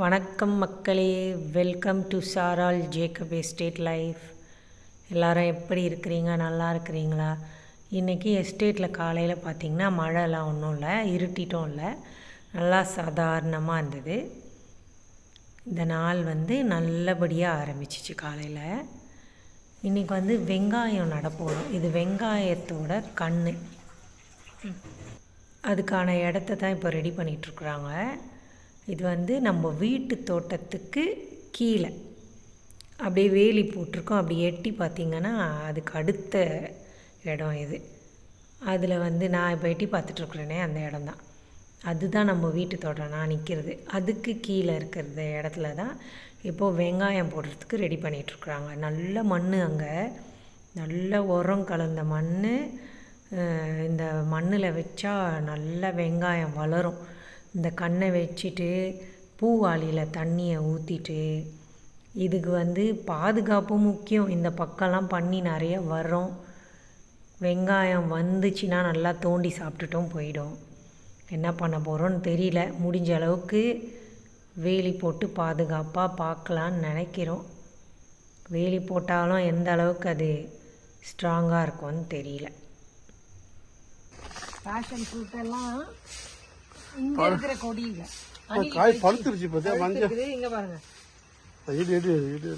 வணக்கம் மக்களே. Welcome to சாரால் ஜேக்கப் எஸ்டேட் லைஃப் எல்லாரும் எப்படி இருக்கிறீங்க? நல்லா இருக்கிறீங்களா? இன்றைக்கி எஸ்டேட்டில் காலையில் பார்த்தீங்கன்னா மழைலாம் ஒன்றும் இல்லை இருட்டிட்டும் இல்லை. நல்லா சாதாரணமாக இருந்தது. இந்த நாள் வந்து நல்லபடியாக ஆரம்பிச்சிச்சு காலையில். இன்றைக்கி வந்து வெங்காயம் நடப்போகிறோம் இது வெங்காயத்தோட கண் அதுக்கான இடத்த தான் இப்போ ரெடி பண்ணிகிட்ருக்குறாங்க இது வந்து நம்ம வீட்டு தோட்டத்துக்கு கீழே. அப்படியே வேலி போட்டிருக்கோம். அப்படி எட்டி பார்த்திங்கன்னா அதுக்கு அடுத்த இடம் இது. அதில் வந்து நான் இப்போ எட்டி பார்த்துட்ருக்குறேனே அந்த இடம் தான். அதுதான் நம்ம வீட்டு தோட்டம். நான் நிற்கிறது அதுக்கு கீழே இருக்கிற இடத்துல தான் இப்போது வெங்காயம் போடுறதுக்கு ரெடி பண்ணிகிட்ருக்குறாங்க நல்ல மண் அங்கே. நல்ல உரம் கலந்த மண் இந்த மண்ணில் வச்சா நல்ல வெங்காயம் வளரும். இந்த கண்ணை வச்சுட்டு பூவாளியில் தண்ணியை ஊற்றிட்டு இதுக்கு வந்து பாதுகாப்பும் முக்கியம். இந்த பக்கம்லாம் பண்ணி நிறைய வரும் வெங்காயம் வந்துச்சுன்னா நல்லா தோண்டி சாப்பிட்டுட்டும் போயிடும். என்ன பண்ண போகிறோன்னு தெரியல. முடிஞ்ச அளவுக்கு வேலி போட்டு பாதுகாப்பாக பார்க்கலான்னு நினைக்கிறோம். வேலி போட்டாலும் எந்த அளவுக்கு அது ஸ்ட்ராங்காக இருக்கும்னு தெரியல. பேஷன் ஃபுட்டெல்லாம் இங்க இருக்கிற காய் பழுத்துருச்சு பார்த்தியா மஞ்சள். இருக்குது. இங்க பாருங்க. இடு இடு இடு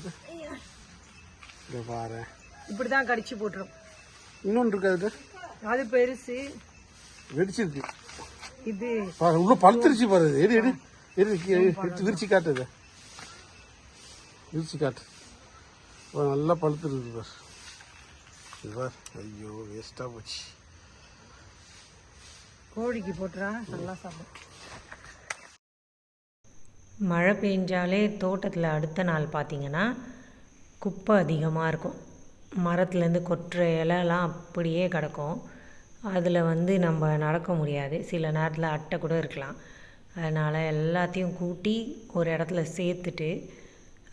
இதை பாரு. கடிச்சு போட்டுரும். இன்னொன்று இருக்கு அதுக்கு அது பெருசு. வெடிச்சிருக்கு. இது பாரு உள்ள பழுத்துருச்சு பாரு. எடு எடு எடுத்து விரிச்சு காட்டு இதை. விரிச்சு காட்டு. நல்லா பழுத்துருக்கு பாரு. இது பாரு. ஐயோ வேஸ்ட்டாக போச்சு. கோழிக்கு போட்டுறா நல்லா சாப்பிடும். மழை பெஞ்சாலே தோட்டத்தில் அடுத்த நாள் பார்த்தீங்கன்னா குப்பை அதிகமாக இருக்கும். மரத்துலேருந்து கொட்டுற இலைலாம் அப்படியே கிடக்கும். அதில் வந்து நம்ம நடக்க முடியாது. சில நேரத்தில் அட்டை கூட இருக்கலாம். அதனால் எல்லாத்தையும் கூட்டி ஒரு இடத்துல சேர்த்துட்டு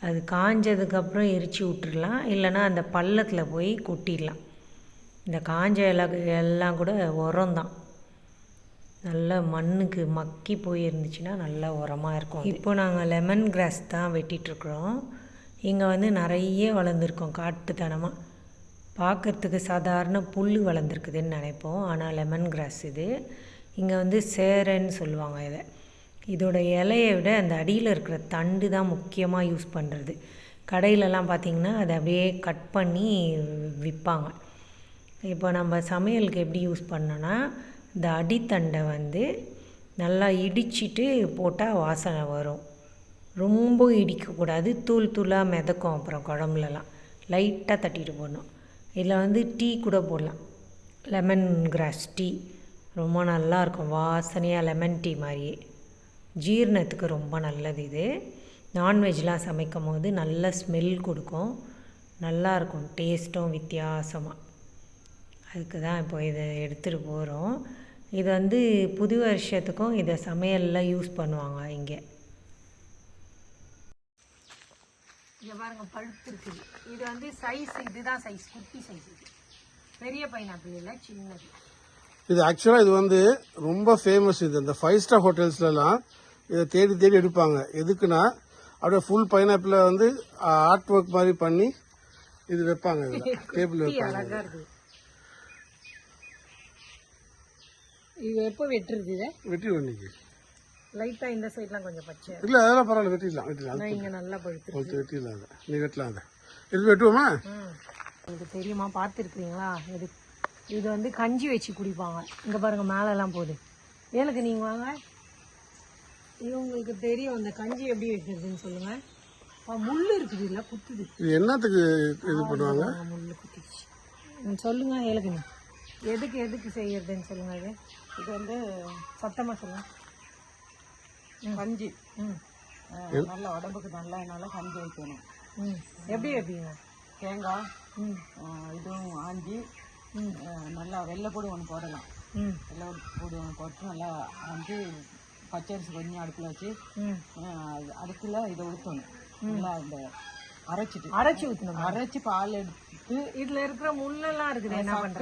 அது காஞ்சதுக்கப்புறம் எரிச்சு விட்டுடலாம் இல்லைன்னா அந்த பள்ளத்தில் போய் கொட்டிடலாம். இந்த காஞ்ச இலை எல்லாம் கூட உரம் தான் நல்லா மண்ணுக்கு மக்கி போயிருந்துச்சுன்னா நல்லா உரமாக இருக்கும் இப்போ நாங்கள் லெமன் கிராஸ் தான் வெட்டிகிட்ருக்குறோம் இங்கே வந்து நிறைய வளர்ந்துருக்கோம் காட்டுத்தனமாக பார்க்குறதுக்கு சாதாரண புல் வளர்ந்துருக்குதுன்னு நினைப்போம். ஆனால் லெமன் கிராஸ் இது. இங்கே வந்து சேரன்னு சொல்லுவாங்க இதை. இதோட இலையை விட அந்த அடியில் இருக்கிற தண்டு தான் முக்கியமாக யூஸ் பண்ணுறது கடையிலலாம் பார்த்திங்கன்னா அதை அப்படியே கட் பண்ணி விற்பாங்க இப்போ நம்ம சமையலுக்கு எப்படி யூஸ் பண்ணோன்னா இந்த அடித்தண்டை வந்து நல்லா இடிச்சிட்டு போட்டால் வாசனை வரும். ரொம்ப இடிக்கக்கூடாது. தூள் தூளாக மிதக்கும் அப்புறம் குழம்புலலாம். லைட்டாக தட்டிட்டு போடணும். இதில் வந்து டீ கூட போடலாம். Lemon grass tea. ரொம்ப நல்லாயிருக்கும் வாசனையாக லெமன் டீ மாதிரியே. ஜீரணத்துக்கு ரொம்ப நல்லது இது. நான்வெஜ்லாம் சமைக்கும் போது நல்ல ஸ்மெல் கொடுக்கும். நல்லாயிருக்கும் டேஸ்ட்டும் வித்தியாசமாக அதுக்கு தான் இப்போ இதை எடுத்துகிட்டு போகிறோம். இது வந்து புது வருஷத்துக்கும் இதை சமையலில் யூஸ் பண்ணுவாங்க இங்கே. இங்கே பாருங்க பழுத்து இருக்குது. இது வந்து சைஸ் இதுதான் சைஸ் குட்டி சைஸ் இது. பெரிய பைனாப்பிள் இல்லை சின்னது. இது ஆக்சுவலாக இது வந்து ரொம்ப ஃபேமஸ் இது. இந்த ஃபைவ் ஸ்டார் ஹோட்டல்ஸ்லலாம் இதை தேடி தேடி எடுப்பாங்க. எதுக்குன்னா அப்படியே ஃபுல் பைனாப்பிள வந்து ஆர்ட் ஒர்க் மாதிரி பண்ணி இது வைப்பாங்க இதில் டேபிள் வைப்பாங்க அழகா இருக்குது இது எப்போ வெட்டுறது இதை? வெட்டி இன்னைக்கு. லைட்டாக இந்த சைட்லாம் கொஞ்சம் பச்சை இல்லை அதெல்லாம் பரவாயில்ல வெட்டிடலாம் வெட்டிடலாம். ஆனால் இங்கே நல்லா பழுத்து வெட்டிடலாம் அதை. நீ வெட்டலாம் அதை. இது வெட்டுவோமா? உங்களுக்கு தெரியுமா பார்த்துருக்குறீங்களா? இது இது வந்து கஞ்சி வச்சு குடிப்பாங்க. இங்கே பாருங்க மேலெல்லாம் போகுது. ஏனுக்கு நீங்கள் வாங்க. இது உங்களுக்கு தெரியும் அந்த கஞ்சி எப்படி வைக்கிறதுன்னு சொல்லுங்க. ஆ, முள்ளு இருக்குது இல்லை குத்துது. இது என்னத்துக்கு இது பண்ணுவாங்க? ஆ, முள்ளு குத்திச்சு ம், சொல்லுங்க ஏழுக்குங்க எதுக்கு எதுக்கு செய்யறதுன்னு சொல்லுங்க இது இது வந்து சத்தமாக சொல்லுங்க கஞ்சி. ம். நல்ல உடம்புக்கு நல்லதுனால கஞ்சி வைக்கணும் ம். எப்படி வைப்பீங்க தேங்காய் இதுவும் ஆஞ்சி நல்லா வெள்ளைப்பொடி ஒன்று போடலாம். ம். வெள்ளைப்பொடி ஒன்று போட்டு நல்லா வந்து பச்சரிசி கொஞ்சம் அடுப்பில் வச்சு ம். அடுப்பில் இதை ஊற்றணும் நல்லா அந்த அரைச்சிட்டு. அரைச்சி ஊற்றணும் அரைச்சி பால் எடுத்து இதுல இருக்கிற முள்ளெல்லாம் இருக்குது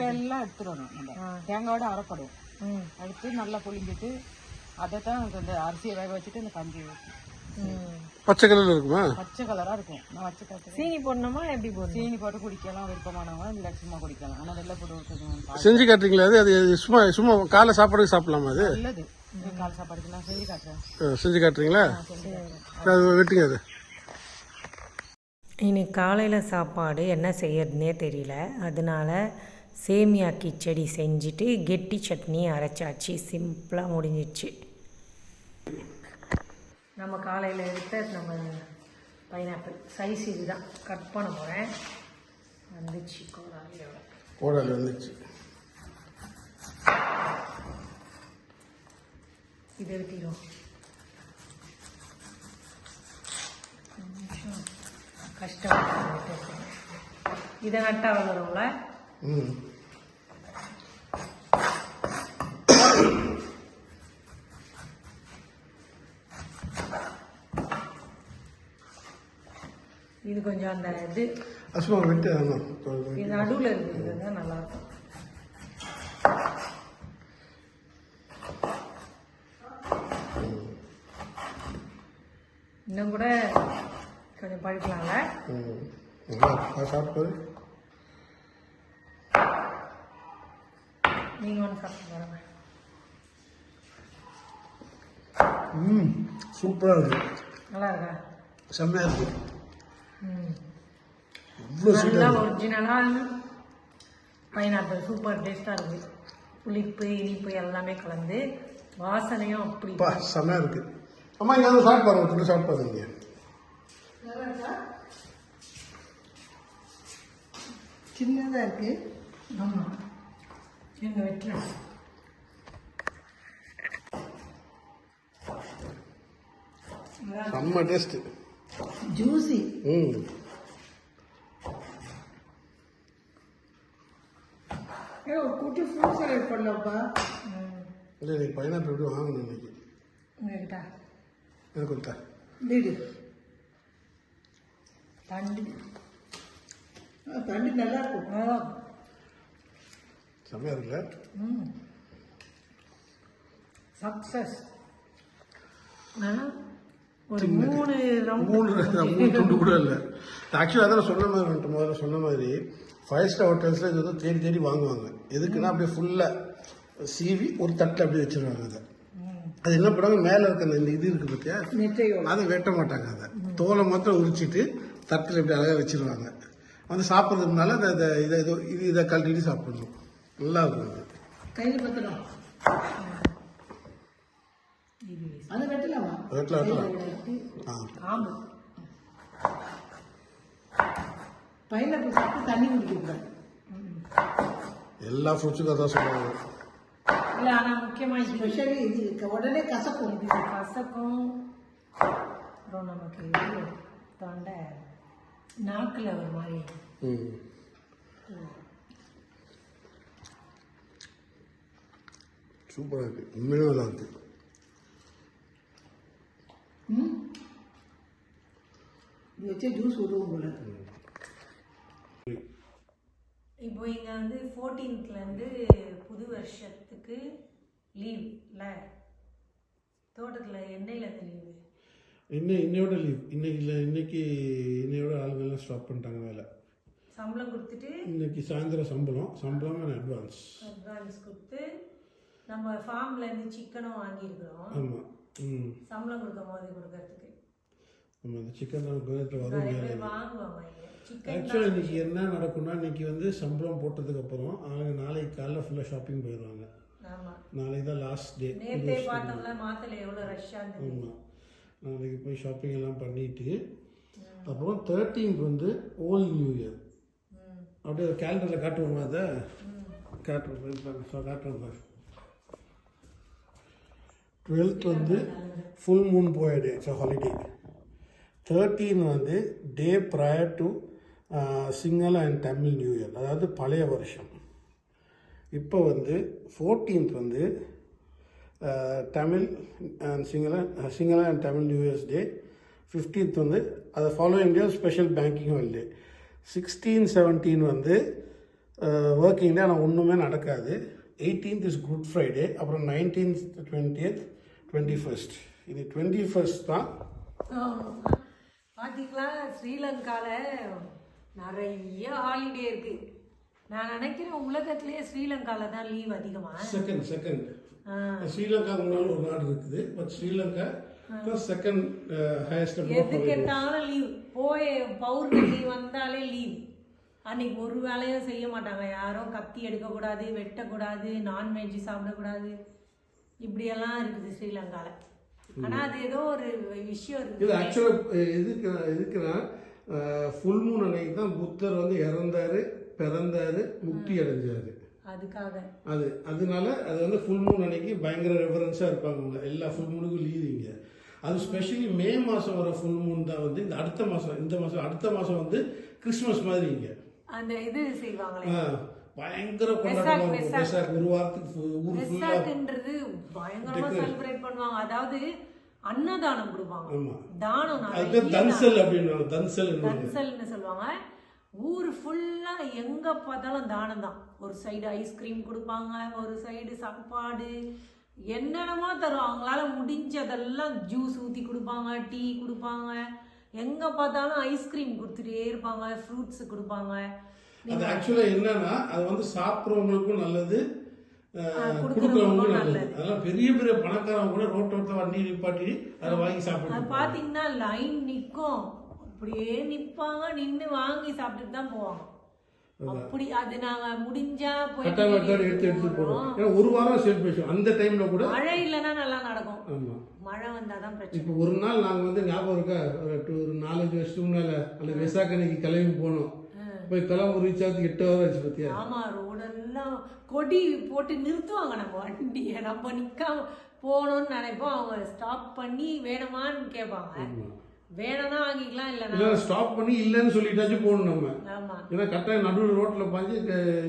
எல்லாம் எடுத்துடணும் நம்ம. தேங்காயோட அரைப்படும் எடுத்து நல்லா புளிஞ்சிட்டு அதை தான் அந்த அரிசியை வேக வச்சுட்டு இந்த கஞ்சி பச்சை கலரில் இருக்குமா? பச்சை கலரா இருக்கும். நான் வச்சு காட்டுறேன் சீனி போடணுமா எப்படி போடணும்? சீனி போட்டு குடிக்கலாம் விருப்பமானவங்க இல்லை சும்மா குடிக்கலாம். ஆனா வெள்ளை போட்டு செஞ்சு காட்டுறீங்களா? அது அது சும்மா சும்மா காலை சாப்பாடுக்கு சாப்பிடலாமா அது? நல்லது. கால் சாப்பாடுக்கு நான் செஞ்சு காட்டுறேன். செஞ்சு காட்டுறீங்களா? அது வெட்டுங்க அது. இன்னைக்கு காலையில் சாப்பாடு என்ன செய்யறதுனே தெரியல. அதனால சேமியா கிச்சடி செஞ்சுட்டு கெட்டி சட்னி அரைச்சாச்சு. சிம்பிளாக முடிஞ்சிடுச்சு நம்ம காலையில் எடுத்த நம்ம பைனாப்பிள். சைஸ் இதுதான். கட் பண்ண போகிறேன் வந்துச்சு. கோராலியோட கோடாலி வந்துச்சு. இது எடுத்திடும் கஷ்டம் இதை நட்டா வளரும்ல? இது கொஞ்சம் அந்த இது. சும்மா வெட்டு ஆமாம் இது நடுவில் இருக்கிறது நல்லா இருக்கும் இன்னும் கூட கொஞ்சம். அது சாப்பிட்டு நீங்கள் ஒன்று சாப்பிட்டு பாருங்க. ம் சூப்பராக இருக்கு. நல்லா இருக்கா? செம்மையாக இருக்கு. ம். இவ்வளோ நல்லா ஒரிஜினலாக பைனாப்பிள் சூப்பர் டேஸ்ட்டாக இருக்குது புளிப்பு இனிப்பு எல்லாமே கலந்து வாசனையும் அப்படி பா செம்மையாக இருக்கு. அம்மா இங்கே வந்து சாப்பிட்டு பாருங்க ஃபுட்டு சாப்பிட்டு பாருங்க சின்னதா இருக்கு. ஆமாம் எங்கள் வெட்டுறேன் செம்ம டேஸ்ட்டு ஜூசி ம் குட்டி ஃப்ரூட் சலாட் பண்ணலாம்ப்பா இல்லை இன்னைக்கு பைனாப்பிள் எப்படி வாங்கணும் இன்னைக்கு. உங்ககிட்ட எனக்கு கொடுத்தா. வீடு. தண்டு. தண்ணி நல்லா இருக்கும். நல்லா செம்மையாக இருக்குல்ல? ம். சக்ஸஸ் ஒரு மூணு மூணு மூணு துண்டு கூட இல்லை. ஆக்சுவலாக அதான் சொன்ன மாதிரி முதல்ல சொன்ன மாதிரி ஃபைவ் ஸ்டார் ஹோட்டல்ஸில் இது வந்து தேடி தேடி வாங்குவாங்க. எதுக்குன்னா அப்படியே ஃபுல்லாக சீவி ஒரு தட்டில் அப்படியே வச்சிருவாங்க அதை அது என்ன பண்ணுவாங்க? மேலே இருக்க அந்த இது இருக்கு பார்த்தியா அதை வெட்ட மாட்டாங்க அதை. தோலை மாத்திரம் உரிச்சிட்டு தட்டில் இப்படி அழகாக வச்சிருவாங்க. வந்து சாப்பிட்றதுக்கு முன்னால் அதை இதோ இது இதை கழட்டிட்டு சாப்பிடணும். நல்லா அது கையில் பத்தலாம் அதை வெட்டலாமா வெட்டலாம் வெட்டலாம் ஆ. ஆம்பு பைனாப்பிள் சாப்பிட்டு தண்ணி குடிக்கக்கூடாது எல்லா ஃப்ரூட்ஸுக்கும் அதான் சொல்லுவாங்க. இல்லை ஆனால் முக்கியமாக ஸ்பெஷலி இது உடனே கசக்கும். இது கசக்கும். அப்புறம் நமக்கு இது தொண்டை நாக்கில் ஒரு மாதிரி. ம். சூப்பராக இருக்குது உண்மையாக நல்லா இருக்குது இது வச்சு ஜூஸ் விடுவோம் போல. இப்போ இங்கே வந்து ஃபோர்டீன்த்லேருந்து புது வருஷத்துக்கு லீவ் இல்லை தோட்டத்தில் என்னையிலேருந்து லீவு இன்னும் இன்னையோட லீவ் இன்னைக்கு இல்லை இன்னைக்கு இன்னையோட ஆளுங்கெல்லாம் ஸ்டாப் பண்ணிட்டாங்க வேலை. சம்பளம் கொடுத்துட்டு இன்னைக்கு சாயந்தரம் சம்பளம். சம்பளம் அட்வான்ஸ் அட்வான்ஸ் கொடுத்து நம்ம ஃபார்ம்லேருந்து சிக்கனும் வாங்கியிருக்கிறோம். ஆமாம் ம். சம்பளம் கொடுக்கும் போது கொடுக்கறதுக்கு. நம்ம அந்த சிக்கன் கோயத்தில் வரும் ஆக்சுவலாக இன்னைக்கு என்ன நடக்கும்னா இன்னைக்கு வந்து சம்பளம் போட்டதுக்கப்புறம் அவங்க நாளைக்கு காலைல ஃபுல்லாக ஷாப்பிங் போயிடுவாங்க. நாளைக்கு தான் லாஸ்ட் டே ஆமாம் நாளைக்கு போய் ஷாப்பிங் எல்லாம் பண்ணிட்டு அப்புறம் தேர்ட்டீன்த் வந்து ஓல்ட் நியூ இயர் அப்படியே கேலண்டரில் காட்டுவோமா அதை? காட்டுறோம் காட்டுறோம் டுவெல்த் வந்து ஃபுல் மூன் போயிடு இட்ஸ் ஹாலிடே தேர்ட்டீன் வந்து day prior to Sinhala and Tamil new year அதாவது பழைய வருஷம். இப்போ வந்து ஃபோர்டீன்த் வந்து Tamil and Sinhala Sinhala and Tamil new years day fifteenth வந்து அதை following day special banking holiday sixteen seventeen வந்து ஒர்க்கிங் டே ஆனால் ஒன்றுமே நடக்காது. எயிட்டீன்த் இஸ் குட் ஃப்ரைடே அப்புறம் நைன்டீன்த் டுவெண்ட்டியத் டுவெண்ட்டி ஃபர்ஸ்ட் இது டுவெண்ட்டி ஃபர்ஸ்ட் தான் பார்த்தீங்களா ஸ்ரீலங்காவில் நிறைய ஹாலிடே இருக்கு. நான் நினைக்கிறேன் உலகத்திலேயே ஸ்ரீலங்காவில் தான் லீவ் அதிகமாக செகண்ட் செகண்ட் ஸ்ரீலங்கா முன்னாள் ஒரு நாடு இருக்குது பட் ஸ்ரீலங்கா செகண்ட் ஹையஸ்ட் எது கேட்டாலும் லீவ் போய் பௌர்ணமி வந்தாலே லீவ் அன்னைக்கு ஒரு வேலையும் செய்ய மாட்டாங்க. யாரும் கத்தி எடுக்கக்கூடாது வெட்டக்கூடாது நான்வெஜ் சாப்பிடக்கூடாது. இப்படியெல்லாம் இருக்குது ஸ்ரீலங்காவில் ஆனால் அது ஏதோ ஒரு விஷயம் இது இருக்குது ஆக்சுவலாக எதுக்கு எதுக்குன்னா ஃபுல் மூன் அன்னைக்கு தான் புத்தர் வந்து இறந்தாரு பிறந்தாரு முக்தி அடைஞ்சாரு. அதுக்காக. அது அதனால அது வந்து ஃபுல் மூன் அன்னைக்கு பயங்கர ரெஃபரன்ஸாக இருப்பாங்க அவங்க எல்லா ஃபுல் மூனுக்கும் லீவிங்க அது ஸ்பெஷலி மே மாதம் வர ஃபுல் மூன் தான் வந்து இந்த அடுத்த மாதம் இந்த மாதம் அடுத்த மாதம் வந்து கிறிஸ்மஸ் மாதிரி இங்க. அந்த இது செய்வாங்களே. பயங்கர ஒரு வாரத்துக்கு ஊர் ஃபுல்லாக பயங்கரமா செலிப்ரேட் பண்ணுவாங்க. அதாவது அன்னதானம் கொடுப்பாங்க. தானம் அது தன்சல் தன்சல் சொல்லுவாங்க. ஊர் ஃபுல்லா எங்க பார்த்தாலும் தானம் தான். ஒரு சைடு ஐஸ்கிரீம் கொடுப்பாங்க ஒரு சைடு சாப்பாடு. என்னென்னமோ தரும். அவங்களால முடிஞ்சதெல்லாம் ஜூஸ் ஊத்தி கொடுப்பாங்க டீ கொடுப்பாங்க. எங்க பார்த்தாலும் ஐஸ்கிரீம் கொடுத்துட்டே இருப்பாங்க. ஃப்ரூட்ஸ் கொடுப்பாங்க. அது ஆக்சுவலா என்னன்னா அது வந்து சாப்பிட்றவங்களுக்கும் நல்லது கொடுக்கறவங்களுக்கும் நல்லது. அதெல்லாம் பெரிய பெரிய பணக்காரங்க கூட ரோட்டோரத்தை வண்டி நிப்பாட்டி அதை வாங்கி சாப்பிட்டு பாத்தீங்கன்னா லைன் நிக்கும். அப்படியே நிப்பாங்க நின்னு வாங்கி சாப்பிட்டுட்டு தான் போவாங்க. அப்படி அது நாங்க முடிஞ்சா போய் எடுத்து எடுத்து போடுவோம் ஏன்னா ஒரு வாரம் செலிப்ரேஷன் அந்த டைம்ல கூட மழை இல்லைன்னா நல்லா நடக்கும். ஆமா. மழை வந்தாதான் பிரச்சனை. இப்போ ஒரு நாள் நாங்க வந்து ஞாபகம் இருக்கா? ஒரு நாலஞ்சு வருஷத்துக்கு முன்னால அந்த வெசாக் அன்னைக்கு கிளம்பி போனோம். போய் கிளம்பு ரீச் ஆகுது எட்டு ஹவர் ஆச்சு பத்தியா? ஆமா ரோடெல்லாம் கொடி போட்டு நிறுத்துவாங்க நம்ம வண்டியை. நம்ம நிக்காம போகணும்னு நினைப்போம். அவங்க ஸ்டாப் பண்ணி வேணுமான்னு கேட்பாங்க. வேணும்னா வாங்கிக்கலாம் இல்ல ஸ்டாப் பண்ணி இல்லைன்னு சொல்லிட்டாச்சும் போகணும் நம்ம. ஆமா. ஏன்னா கட்டாயம் நடுவில் ரோட்ல பாஞ்சு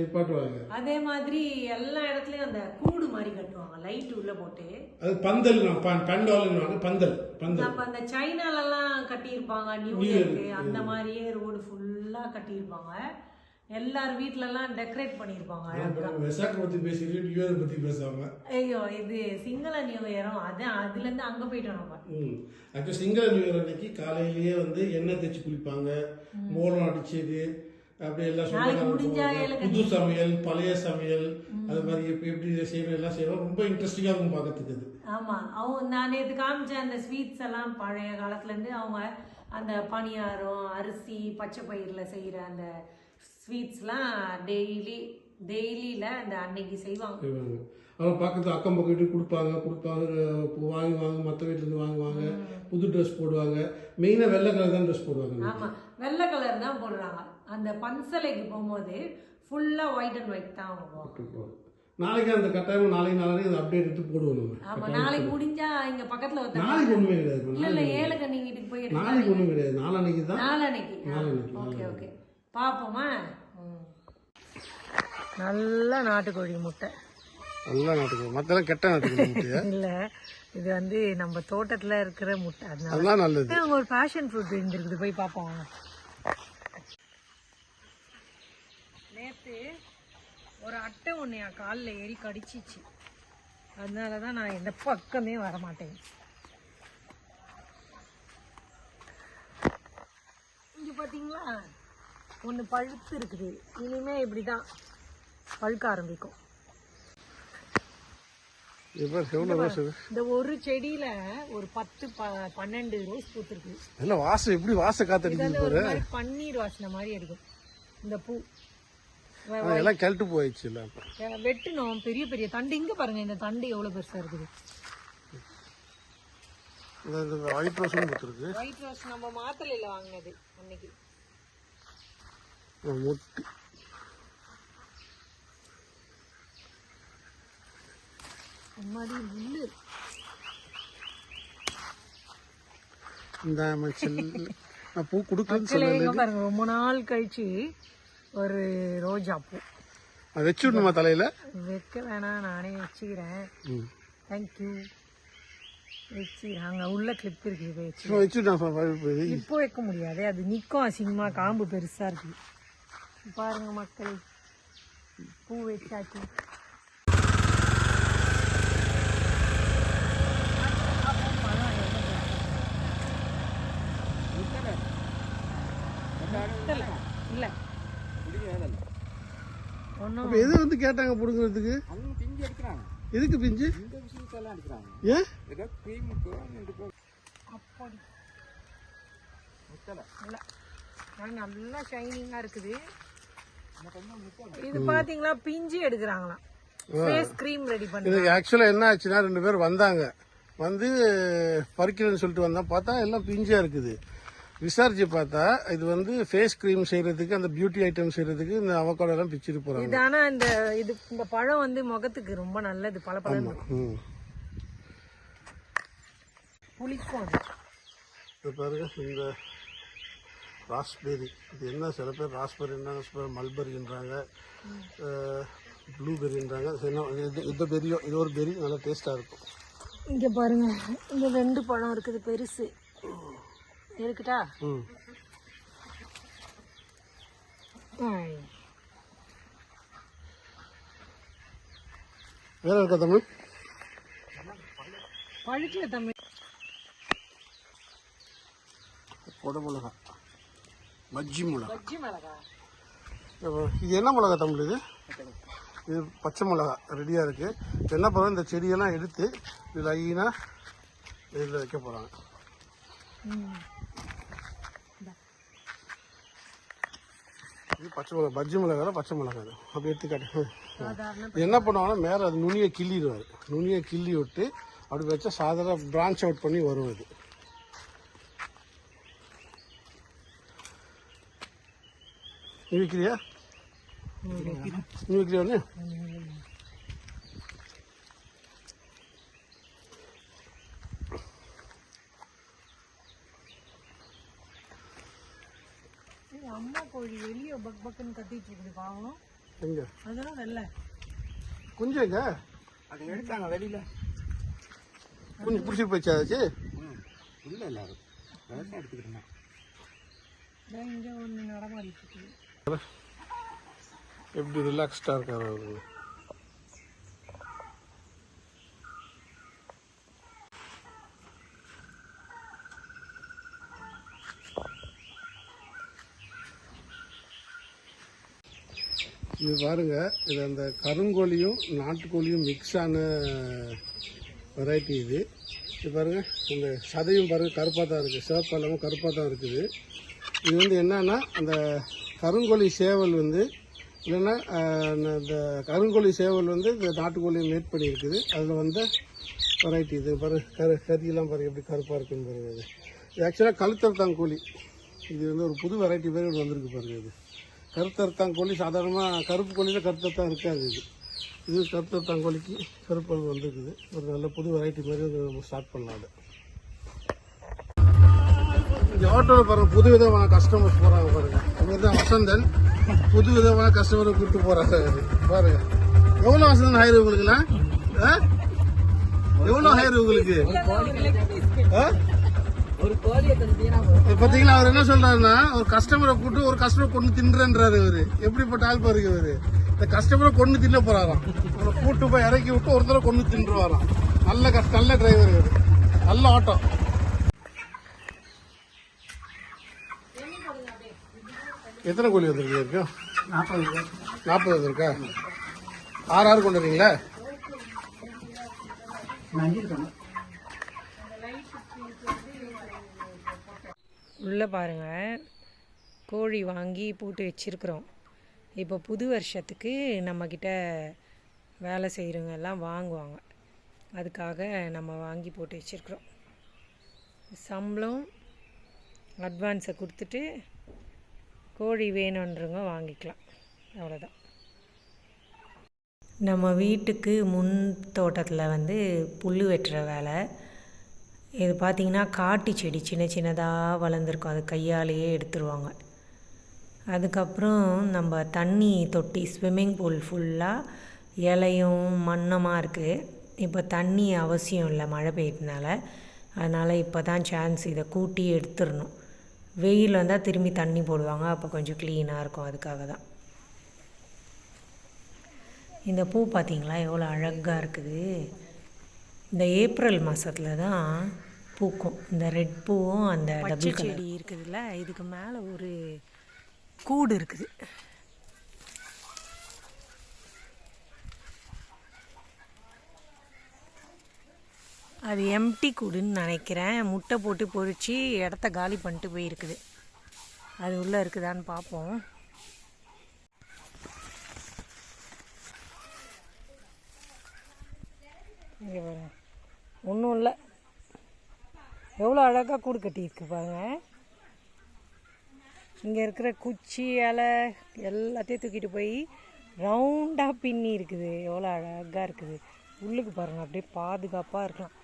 நிப்பாட்டுவாங்க. அதே மாதிரி எல்லா இடத்துலயும் அந்த கூடு மாதிரி கட்டுவாங்க லைட் உள்ள போட்டு. அது பந்தல் பண்டாலுன்னு பந்தல் பந்தல். அப்ப அந்த சைனாலலாம் கட்டியிருப்பாங்க நியூ. அந்த மாதிரியே ரோடு ஃபுல்லா கட்டியிருப்பாங்க. எல்லார் வீட்ல எல்லாம் டெக்கரேட் பண்ணியிருப்பாங்க பேசாம. ஐயோ இது சிங்கள நியூ இயரும் அதான் அதுல இருந்து அங்க போயிட்டோம் நம்ம. ஆக்சுவலி சிங்கள நியூ இயர் அன்னைக்கு காலையிலேயே வந்து எண்ணெய் தேய்ச்சி குளிப்பாங்க. மோளம் அடிச்சது. அப்படி எல்லாம் புது சமையல் பழைய சமையல். அது மாதிரி எப்படி செய்யணும் எல்லாம் செய்வோம் ரொம்ப இன்ட்ரெஸ்டிங்காக இருக்கும் பார்க்கறதுக்கு அது. ஆமா. அவங்க நான் நேற்று காமிச்ச அந்த ஸ்வீட்ஸ் எல்லாம் பழைய காலத்துல இருந்து அவங்க அந்த பணியாரம் அரிசி பச்சை பயிர்ல செய்யற அந்த ஸ்வீட்ஸ்லாம் டெய்லி டெய்லியில அந்த அன்னைக்கு செய்வாங்க. செய்வாங்க. அவங்க பக்கத்து அக்கம் வீட்டுக்கு கொடுப்பாங்க கொடுப்பாங்க இப்போ வாங்குவாங்க மற்ற வீட்டிலேருந்து வாங்குவாங்க புது ட்ரெஸ் போடுவாங்க. மெயினாக வெள்ளை கலர் தான் ட்ரெஸ் போடுவாங்க ஆமா. வெள்ளை கலர் தான் போடுறாங்க. அந்த பன்சலைக்கு போகும்போது ஃபுல்லா ஒயிட் அண்ட் ஒயிட் தான் போவாங்க நாளைக்கு அந்த கட்டாயம் நாளைக்கு நாளைக்கு அந்த அப்டேட் எடுத்து போடுவோம் நம்ம. ஆமா. நாளைக்கு முடிஞ்சா இங்க பக்கத்துல ஒருத்தர் நாளைக்கு ஒன்றுமே கிடையாது. இல்ல இல்ல ஏழுகண்ணி வீட்டுக்கு போய் நாளைக்கு ஒன்றும் கிடையாது. நாளான்னைக்கு. தான் நாளன்னைக்கு நாளான்னைக்கு, ஓகே ஓகே. பாப்போமா? நல்ல நாட்டுக்கோழி முட்டை. நல்லா நாட்டுக்கு மற்றெல்லாம் கெட்ட நாட்டுக்கு இல்ல இது வந்து நம்ம தோட்டத்துல இருக்கிற முட்டை. அதனால நல்லது. அங்க ஒரு பேஷன் ஃப்ரூட் இருந்திருக்குது போய் பார்ப்போம் வாங்க. நேத்து ஒரு அட்டை ஒன்று என் காலில் ஏறி கடிச்சிச்சு. அதனால தான் நான் இந்த பக்கமே வர மாட்டேன் இங்க பாத்தீங்களா? ஒன்று பழுத்து இருக்குது. இனிமே இப்படிதான். பழுக்க ஆரம்பிக்கும். ரோஸ் இந்த ஒரு செடியில ஒரு பத்து பன்னெண்டு ரோஸ் பூத்திருக்கு. இல்லை வாசம் எப்படி வாசம் இது காத்தடிக்குது பன்னீர் வாசனை மாதிரி அடிக்கும் இந்த பூ. எல்லாம் கழட்டு போயிடுச்சு வெட்டணும் பெரிய பெரிய தண்டு. இங்க பாருங்க இந்த தண்டு எவ்வளவு பெருசா இருக்குது. ஒயிட் ரோஸும் கொடுத்துருக்கு. ஒயிட் ரோஸ் நம்ம மாத்தலையில வாங்கினது அன்னைக்கு. முட்டி. முன்னாடி முள்ளு. இந்த பூ கொடுக்கலன்னு சொல்லல பாருங்க ரொம்ப நாள் கழிச்சு ஒரு ரோஜா பூ. நான் வச்சு விடணுமா தலையில? வைக்க வேணாம் நானே வச்சுக்கிறேன். தேங்க்யூ வச்சுக்கிறேன். அங்க உள்ள கிளிப் இருக்கு வச்சு. வச்சு இப்போ வைக்க முடியாது. அது நிற்கும் அசிங்கமா காம்பு பெருசா இருக்கு. பாருங்க மக்கள் பூ வச்சாச்சு. இல்லை. அப்போ எது வந்து கேட்டாங்க பிடுங்கிறதுக்கு? அவங்க பிஞ்சு எடுக்கிறாங்க எதுக்கு பிஞ்சு? இந்த விஷயத்தெல்லாம் எடுக்கிறாங்க ஏன் நல்லா ஷைனிங்காக இருக்குது. இது பார்த்தீங்களா பிஞ்சு எடுக்கிறாங்களாம். ஃபேஸ் க்ரீம் ரெடி பண்ணி ஆக்சுவலாக என்ன ஆச்சுன்னா ரெண்டு பேர் வந்தாங்க. வந்து பறிக்கிறேன்னு சொல்லிட்டு வந்தா பார்த்தா எல்லாம் பிஞ்சா இருக்குது. விசாரிச்சு பார்த்தா இது வந்து ஃபேஸ் க்ரீம் செய்யறதுக்கு அந்த பியூட்டி ஐட்டம் செய்யறதுக்கு இந்த அவக்காடோ எல்லாம் பிச்சுட்டு போறாங்க. இது ஆனால் இந்த இது இந்த பழம் வந்து முகத்துக்கு ரொம்ப நல்லது பல பழம் புளிக்கும் இது பாருங்க இந்த ராஸ்பெரி இது என்ன சில பேர் ராஸ்பெரின்றாங்க சில பேர் மல்பெரின்றாங்க ப்ளூபெரின்றாங்க இது இந்த பெரியோ இது ஒரு பெரி நல்லா டேஸ்ட்டாக இருக்கும். இங்க பாருங்க இங்க ரெண்டு பழம் இருக்குது பெருசு. இருக்குட்டா. வேற இருக்கா தமிழ்? பழுக்கல தம்பி கொடை மிளகா. பஜ்ஜி மிளகா. பஜ்ஜி மிளகா. இது என்ன மிளகா தமிழ் இது? இது பச்சை மிளகா ரெடியாக இருக்குது என்ன பண்ணுறோம் இந்த செடியெல்லாம் எடுத்து லைனாக இதில் வைக்க போகிறாங்க பச்சை மிளகா பஜ்ஜி மிளகா பச்சை மிளகா இது. அப்படி எடுத்துக்காட்டு. என்ன பண்ணுவாங்கன்னா மேலே அது நுனியை கிள்ளிடுவார். நுனியை கிள்ளி விட்டு அப்படி வச்சா சாதாரண பிரான்ச் அவுட் பண்ணி வரும் இது. நீ விற்கிறியா நீ விற்கிறியா ஒன்று இது அம்மா கோழி வெளியே பக் இருக்குது பாவம் எங்க? அதெல்லாம் வெள்ளை குஞ்சு எங்க? அதை எடுத்தாங்க வெளியில. குஞ்சு பிடிச்சி போயிச்சாச்சு ம் இல்லை எல்லாரும். விவசாயம் எடுத்துக்கிட்டேன் இங்க ஒன்று நடமாடிட்டு இருக்குது. எப்படி ரிலாக்ஸ்டாக இருக்காரு அவரு? இது பாருங்க இது அந்த கருங்கோழியும் நாட்டுக்கோழியும் மிக்ஸ் ஆன வெரைட்டி இது. இது பாருங்கள் இந்த சதையும் பாருங்கள் கருப்பாக தான் இருக்குது சிவப்பாக இல்லாமல் கருப்பாக தான் இருக்குது. இது வந்து என்னன்னா அந்த கருங்கோழி சேவல் வந்து இல்லைன்னா இந்த கருங்கோழி சேவல் வந்து இந்த நாட்டுக்கோழியை மேட் பண்ணியிருக்குது. அதில் வந்த வெரைட்டி இது. பாரு கரு கறியெல்லாம் பாருங்க எப்படி கருப்பாக இருக்குன்னு பாருங்க. இது. இது ஆக்சுவலாக கழுத்தர்த்தாங்கோழி இது வந்து ஒரு புது வெரைட்டி பேர் வந்திருக்கு பாருங்கள் இது. கருத்தர்த்தாங்கோழி சாதாரணமாக கருப்பு கோழியில் கருத்தருத்தான் இருக்காது இது. இது கருத்தர்த்தாங்கோழிக்கு கருப்பு அழுகு வந்திருக்குது. ஒரு நல்ல புது வெரைட்டி மாதிரி நம்ம ஸ்டார்ட் பண்ணலாம் அதை. இந்த ஆட்டோவில் புது விதமான கஸ்டமர்ஸ் போகிறாங்க பாருங்கள் இவர் தான் வசந்தன். புது விதமான கஸ்டமரை கூப்பிட்டு போறாங்க பாருங்கள் எவ்வளோ வசந்தன் ஹைரு உங்களுக்குலாம் ஆ? எவ்வளோ ஹைரு உங்களுக்கு ஆ? பாத்தீங்களா அவர் என்ன சொல்றாருன்னா ஒரு கஸ்டமரை கூப்பிட்டு ஒரு கஸ்டமர் கொண்டு தின்றன்றாரு இவரு. எப்படிப்பட்ட ஆள் பாருங்க இவரு. இந்த கஸ்டமரை கொண்டு தின்ன போறாராம். அவரை கூட்டு போய் இறக்கி விட்டு ஒருத்தரை கொண்டு தின்றுவாராம். நல்ல கஷ்ட நல்ல டிரைவர் இவரு. நல்ல ஆட்டோ. எத்தனை கோழி வந்திருக்கு இருக்கும் நாற்பது நாற்பது வந்திருக்கா? ஆறு ஆறு கொண்டு வரீங்களா உள்ளே பாருங்க. கோழி வாங்கி போட்டு வச்சிருக்கிறோம். இப்போ புது வருஷத்துக்கு நம்மக்கிட்ட வேலை செய்கிறவங்க எல்லாம் வாங்குவாங்க. அதுக்காக நம்ம வாங்கி போட்டு வச்சிருக்கிறோம். சம்பளம் அட்வான்ஸை கொடுத்துட்டு கோழி வேணுன்றவங்க வாங்கிக்கலாம். அவ்வளோதான் நம்ம வீட்டுக்கு முன் தோட்டத்தில் வந்து புல் வெட்டுற வேலை இது பார்த்திங்கன்னா காட்டு செடி சின்ன சின்னதாக வளர்ந்துருக்கும். அது கையாலேயே எடுத்துருவாங்க. அதுக்கப்புறம் நம்ம தண்ணி தொட்டி ஸ்விம்மிங் பூல் ஃபுல்லாக இலையும் மண்ணமாக இருக்குது இப்போ தண்ணி அவசியம் இல்லை மழை பெய்யறதுனால. அதனால் இப்போ தான் சான்ஸ் இதை கூட்டி எடுத்துடணும். வெயில் வந்தால் திரும்பி தண்ணி போடுவாங்க. அப்போ கொஞ்சம் க்ளீனாக இருக்கும் அதுக்காக தான். இந்த பூ பார்த்திங்களா எவ்வளோ அழகாக இருக்குது. இந்த ஏப்ரல் மாதத்தில் தான் பூக்கும். இந்த ரெட் பூவும் அந்த டபுள் செடி இருக்குதுல்ல இதுக்கு மேலே ஒரு கூடு இருக்குது. அது எம்டி கூடுன்னு நினைக்கிறேன். முட்டை போட்டு பொரிச்சு இடத்த காலி பண்ணிட்டு போயிருக்குது. அது உள்ளே இருக்குதான்னு பார்ப்போம். இங்கே பாருங்க. ஒன்றும் இல்லை. எவ்வளோ அழகாக கூடு கட்டியிருக்கு பாருங்க. இங்கே இருக்கிற குச்சி இலை எல்லாத்தையும் தூக்கிட்டு போய் ரவுண்டாக பின்னி இருக்குது. எவ்வளோ அழகாக இருக்குது. உள்ளுக்கு பாருங்கள் அப்படியே பாதுகாப்பாக இருக்கலாம்.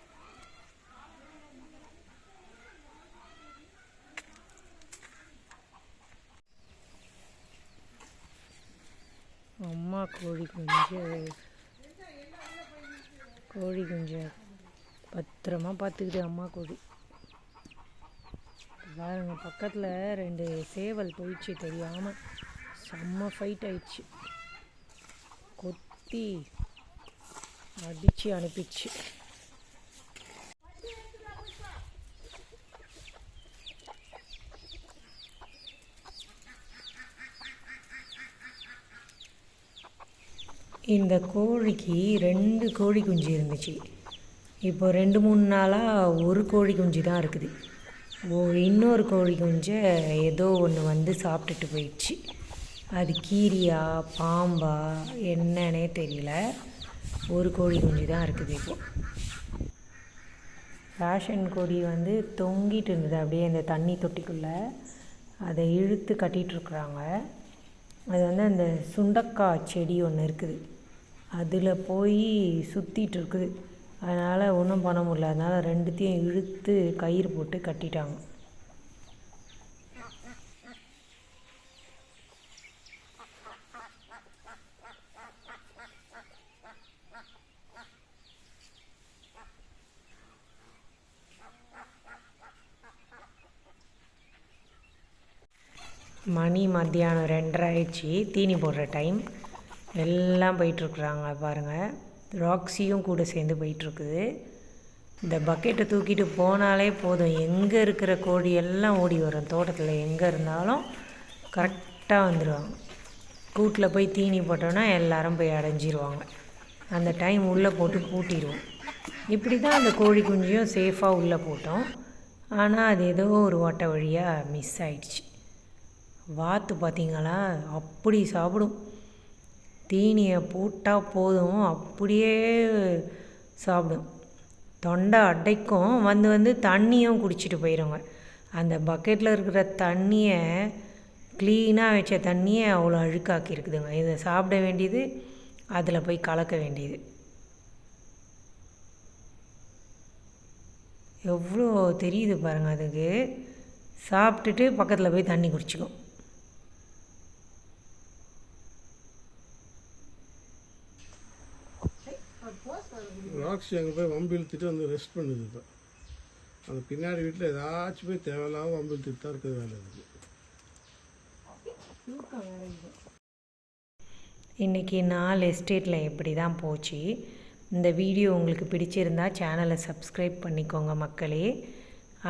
அம்மா கோழி குஞ்சு. கோழி குஞ்சு. பத்திரமா பார்த்துக்குது அம்மா கோழி பாருங்க பக்கத்தில் ரெண்டு சேவல் போயிடுச்சு தெரியாமல் செம்ம ஃபைட் ஆயிடுச்சு. கொத்தி அடித்து அனுப்பிச்சு. இந்த கோழிக்கு ரெண்டு கோழி குஞ்சு இருந்துச்சு. இப்போ ரெண்டு மூணு நாளாக ஒரு கோழி குஞ்சு தான் இருக்குது. ஓ இன்னொரு கோழி குஞ்சை ஏதோ ஒன்று வந்து சாப்பிட்டுட்டு போயிடுச்சு. அது கீரியா பாம்பா என்னன்னே தெரியல. ஒரு கோழி குஞ்சு தான் இருக்குது இப்போ. ரேஷன் கொடி வந்து தொங்கிட்டு இருந்தது. அப்படியே அந்த தண்ணி தொட்டிக்குள்ளே அதை இழுத்து கட்டிகிட்ருக்குறாங்க அது வந்து அந்த சுண்டக்காய் செடி ஒன்று இருக்குது. அதில் போய் சுற்றிட்டு இருக்குது. அதனால் ஒன்றும் பண்ண முடியல. அதனால் ரெண்டுத்தையும் இழுத்து கயிறு போட்டு கட்டிட்டாங்க. மணி மத்தியானம் ரெண்டரை ஆயிடுச்சு. தீனி போடுற டைம் எல்லாம் போயிட்டுருக்குறாங்க பாருங்கள் ராக்ஸியும் கூட சேர்ந்து போயிட்டுருக்குது. இந்த பக்கெட்டை தூக்கிட்டு போனாலே போதும். எங்கே இருக்கிற கோழி எல்லாம் ஓடி வரும். தோட்டத்தில் எங்கே இருந்தாலும் கரெக்டாக வந்துடுவாங்க கூட்டில் போய் தீனி போட்டோன்னா எல்லாரும் போய் அடைஞ்சிருவாங்க. அந்த டைம் உள்ளே போட்டு பூட்டிடுவோம் இப்படி தான் அந்த கோழி குஞ்சையும் சேஃபாக உள்ளே போட்டோம். ஆனால் அது ஏதோ ஒரு ஓட்டை வழியாக மிஸ் ஆயிடுச்சு. வாத்து பார்த்தீங்களா அப்படி சாப்பிடும். தீனியை போட்டால் போதும் அப்படியே சாப்பிடும். தொண்டை அடைக்கும் வந்து வந்து தண்ணியும் குடிச்சிட்டு போயிடுங்க அந்த பக்கெட்டில் இருக்கிற தண்ணியை க்ளீனாக வச்ச தண்ணியை அவ்வளோ அழுக்காக்கி இருக்குதுங்க. இதை சாப்பிட வேண்டியது அதில் போய் கலக்க வேண்டியது. எவ்வளோ தெரியுது பாருங்கள் அதுக்கு. சாப்பிட்டுட்டு பக்கத்தில் போய் தண்ணி குடிச்சிக்கும். ராக்ஸி அங்கே போய் வம்பு இழுத்துட்டு வந்து ரெஸ்ட் பண்ணுது இப்போ. அந்த பின்னாடி வீட்டில் ஏதாச்சும் போய் தேவையில்லாம வம்பு இழுத்துட்டு தான் இருக்குது வேலை இருக்குது இன்றைக்கி நாலு எஸ்டேட்டில் எப்படி தான் போச்சு. இந்த வீடியோ உங்களுக்கு பிடிச்சிருந்தா சேனலை சப்ஸ்கிரைப் பண்ணிக்கோங்க மக்களே.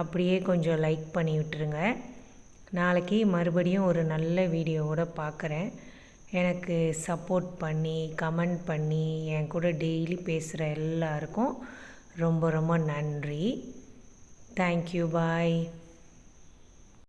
அப்படியே கொஞ்சம் லைக் பண்ணி விட்டுருங்க. நாளைக்கு மறுபடியும் ஒரு நல்ல வீடியோவோட பார்க்குறேன் எனக்கு சப்போர்ட் பண்ணி கமெண்ட் பண்ணி என் கூட டெய்லி பேசுகிற எல்லாருக்கும் ரொம்ப ரொம்ப நன்றி. Thank you bye